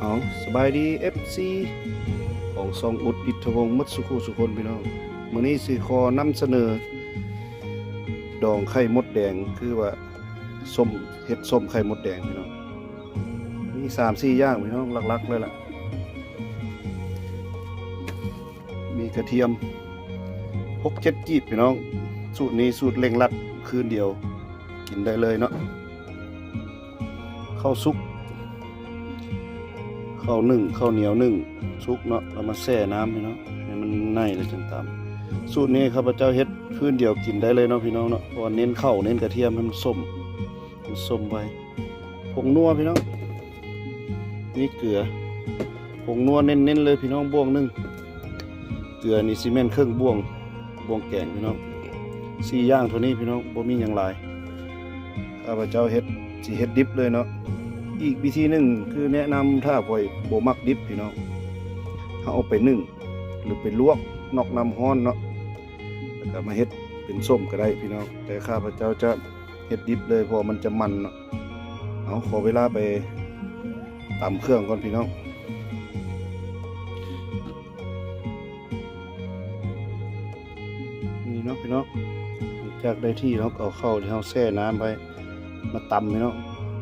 เอาสบายดี FC ของซองอุดอิทธวงศ์มัดสุขุสุคนพี่น้องมื้อนี้สิขอนำเสนอ ดองไข่มดแดงคือว่าส้มเห็ดส้มไข่มดแดงพี่น้องมี3 4อย่างพี่น้องหลักๆเลยล่ะ มีกระเทียม6 7จีบพี่น้อง สูตรนี้สูตรเร่งรัดคืนเดียว กินได้เลยเนาะข้าวซุก ข้าวนึ่งข้าวเหนียวนึ่งซุกเนาะเอามาแช่น้ำพี่น้องให้มันในเลยจังตามสูตรนี้ข้าพเจ้าเฮ็ดคืนเดียวกินได้เลยเนาะพี่น้องเนาะเพราะเน้นข้าวเน้นกระเทียมให้มันส้มมันส้มไว้ผงนัวพี่น้องนี่เกลือผงนัวเน้นๆเลยพี่น้องบ่วงหนึงเกลือนี่ซีเมนต์เครื่องบ่วงบ่วงแกงพี่น้องสี่ย่างเท่านี้พี่น้องบ่มีหยังหลายข้าพเจ้าเฮ็ดสิเฮ็ดดิบเลยเนาะ อีกวิธีหนึ่งคือแนะนำถ้าพ่อยโบมักดิบพี่น้องเขาเอาไปนึ่ง หรือไปลวกนอกน้ำร้อนเนาะแล้วก็มาเฮ็ดเป็นส้มก็ได้พี่น้องแต่ข้าพเจ้าจะเฮ็ดดิบเลยเพราะมันจะมันเนาะเอาขอเวลาไปตำเครื่องก่อนพี่น้องนี่เนาะพี่น้องจากได้ที่เราก็เอาเข้าที่เราแช่น้ำไว้มาตำพี่น้อง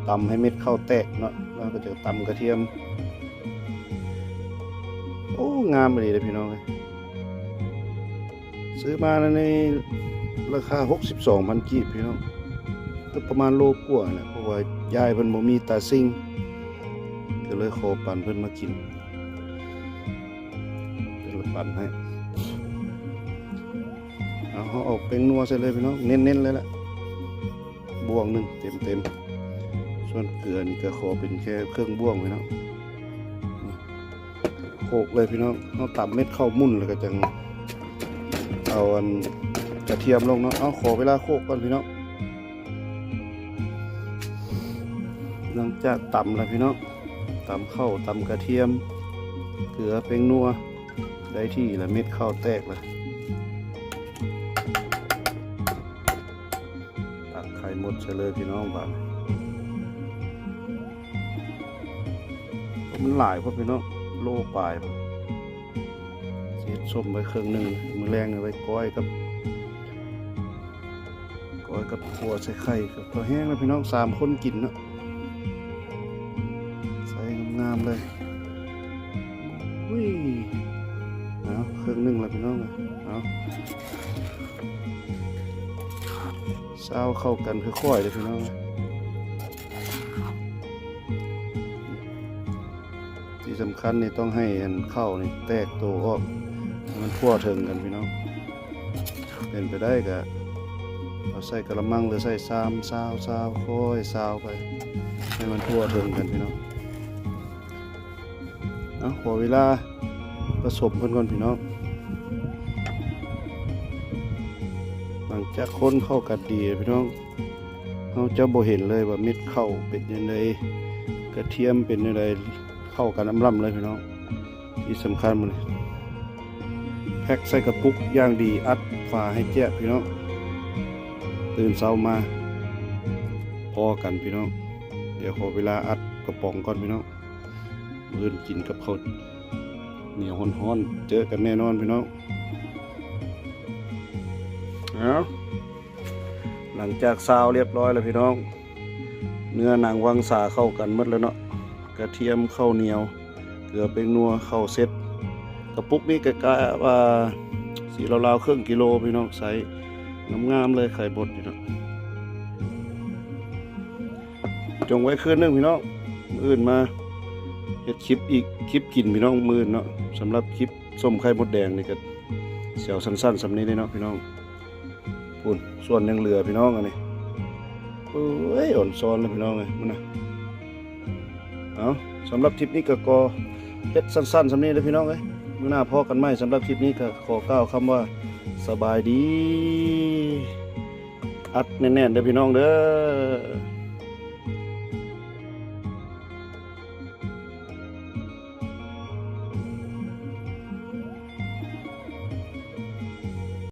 ตำให้เม็ดข้าวแตกเนาะแล้วก็จะตำกระเทียม โอ้งามเลยเลยพี่น้องเอ้ยซื้อมาในราคา 62พันกีบพี่น้องก็ประมาณโลกว่าแหละเพราะว่ายายเพิ่นบ่มีตาซิงก็เลยขอปั่นเพิ่นมากินก็เลยปั่นให้เอาเขาเออกเป็นนัวใส่เลยพี่น้องเน้นๆเลยล่ะบวงหนึ่งเต็มๆ ส่วนเกลือนี่ก็ขอเป็นแค่เครื่องบ่วงพี่น้องโขกเลยพี่น้องเอาตับเม็ดข้าวมุ่นแล้วก็จังเอาอันกระเทียมลงเนาะเอาขอเวลาโขกก่อนพี่น้องหลังจากตำแล้วพี่น้องตำข้าวตำกระเทียม เกลือเป็นนัวได้ที่แล้วเม็ดข้าวแตกแล้วตักไข่หมดใส่เลยพี่น้องบาด มันหลายพอพี่น้องโลปลายเสียดส้มไปเครื่องหนึ่งมือแรงอาไว้ก้อยกับก้อยกับขัวใส่ไข่กับตัวแห้งแล้วพี่น้องสามคนกินเนาะใส่งามๆเลยอุ้ยเอาเครื่องหนึ่งแล้วพี่น้องเลยเอาเศร้าเข้ากันค่อยๆเลยพี่น้อง ที่สำคัญนี่ต้องให้อันเข้านี่แตกตัวออกให้มันทั่วถึงกันพี่น้อง เป็นไปได้ก็เอาใส่กระมังหรือใส่ซามซาวซาวค่อยซาวไปให้มันทั่วถึงกันพี่น้องเอาขอเวลาผสมเพิ่นก่อนพี่น้องหลังจากคนเข้ากันดีพี่น้องเราจะบ่เห็นเลยว่าเม็ดเข้าเป็นยังไงกระเทียมเป็นยังไง เข้ากันน้ำร่ำเลยพี่น้องที่สำคัญมันแพ็คใส่กระปุกย่างดีอัดฝาให้แจ๊พี่น้องตื่นเช้ามา พอกันพี่น้อง เดี๋ยวขอเวลาอัดกระป๋องก่อนพี่น้องเพื่อนกินกับเขาเหนียวฮ้อนๆเจอกันแน่นอนพี่น้องเอาหลังจากซาวเรียบร้อยแล้วพี่น้อง เนื้อหนังวังสาเข้ากันหมดแล้วเนาะ กระเทียมข้าวเหนียว เกลือเป็นนัวข้าวเซ็ตกระปุกนี่กะกะว่าสีราวๆครึ่งกิโลพี่น้องใส่งามๆเลยไข่บดพี่น้องจงไว้คืนนึงพี่น้องมืออื่นมาเฮ็ดคลิปอีกคลิปกินพี่น้องมืออื่นเนาะสำหรับคลิปส้มไข่มดแดงนี่ก็เสียวสั้นๆสำนี้เลยเนาะพี่น้องปุ่นส่วนยังเหลือพี่น้องอันนี้โอ้ยอ่อนซ้อนเลยพี่น้องเลยมันนะ เอาสำหรับทริปนี้ก็กอเฮ็ดสั้นๆสำนี้เลยพี่น้องเอ้ยมื่อหน้าพ่อกันไหมสำหรับทริปนี้ก็ขอก้าวคำว่าสบายดี อัดแน่นๆเด้อพี่น้องเด้อ